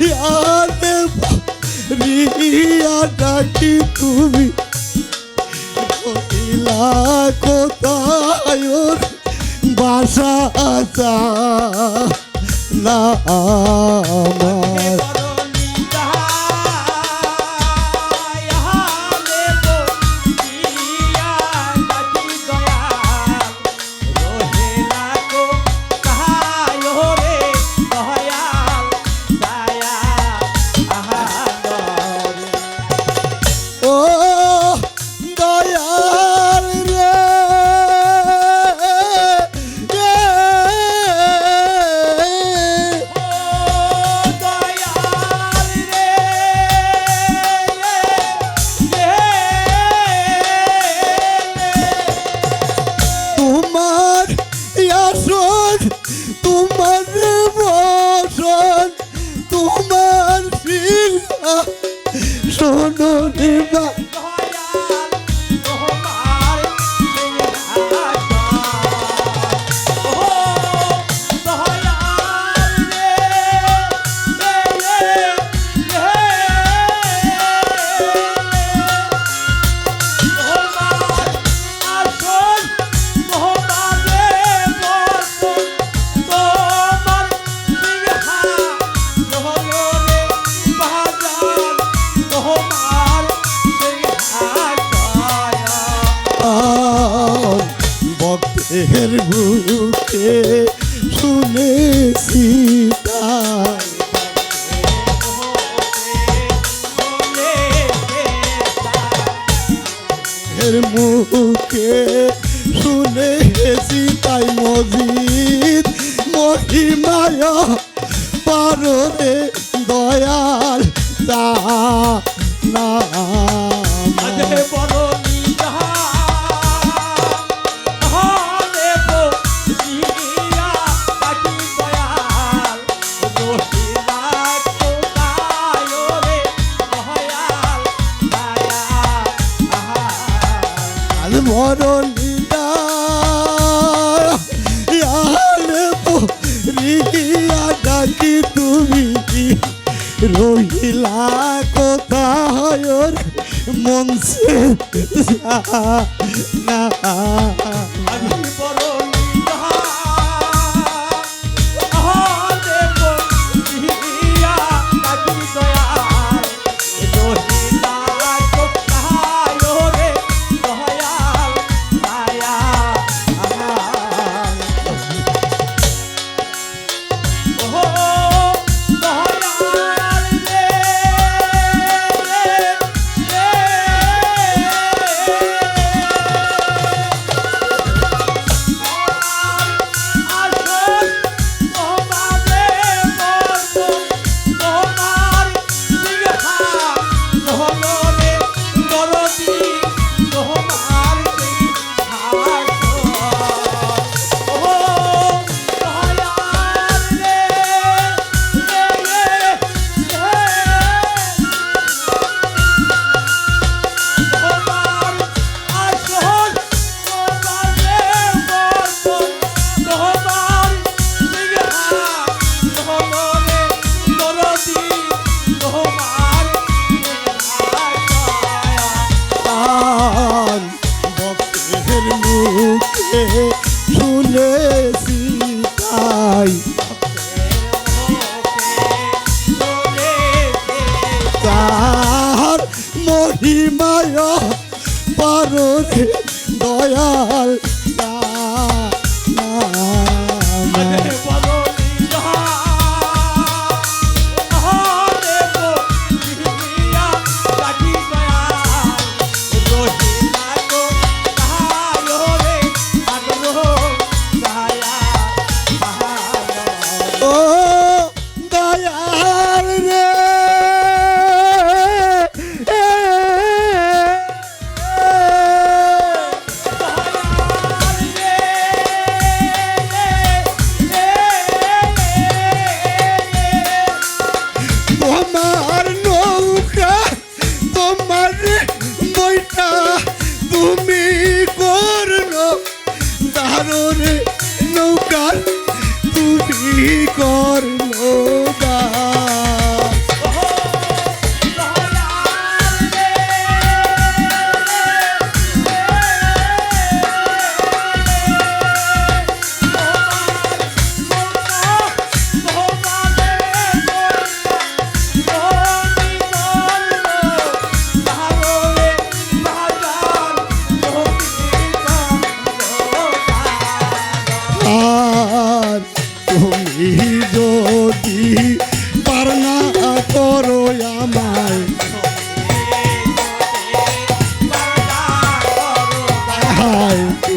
ইয়ারে রিয়া ডাকি তুমি? বাসা আসা না আমার। Sono di ভক্তের বুকে শুনেছি তাই। এর মুখে শুনেছি তাই মজিদ মহিমায় পারে দয়াল তা না। আজ রিয়া ডাকি তুমি রহিলা কথা হয় মন সে না প্রাণ লোকের মুখে শুনেছি তাই। তার মহিমায় পারে দয়াল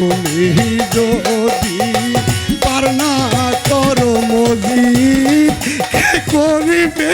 তুমি যদি পারনা করো মজি করিবে?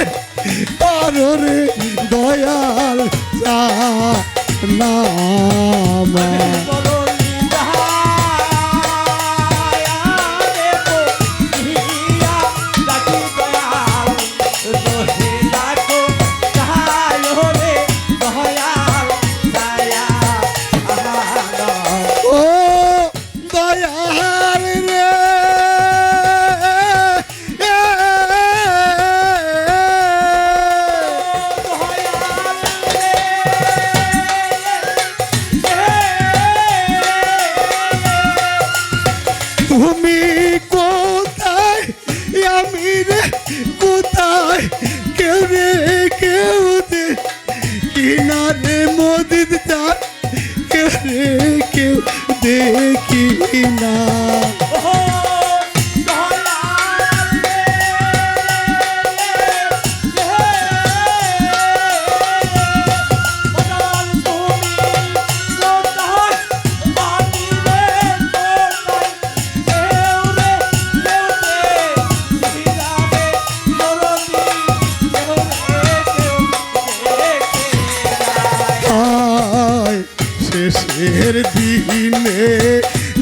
দেশের দিনে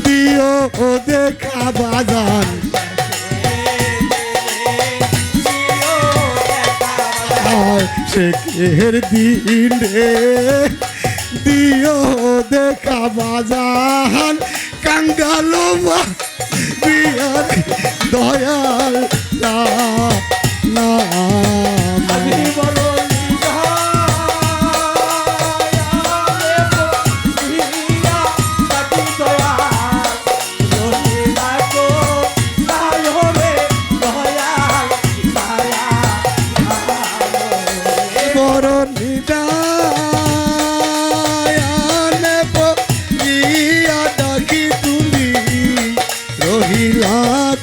দিও দেখা বাজান শেখের দিনে দিও দেখা বাজান কাঙ্গালো দয়াল না।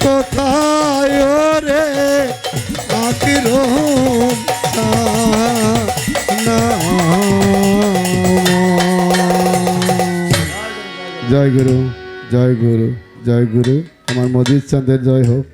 কোথায় রে আতির জয় গুরু জয় গুরু জয় গুরু। আমার মজিদ চাঁদের জয় হোক।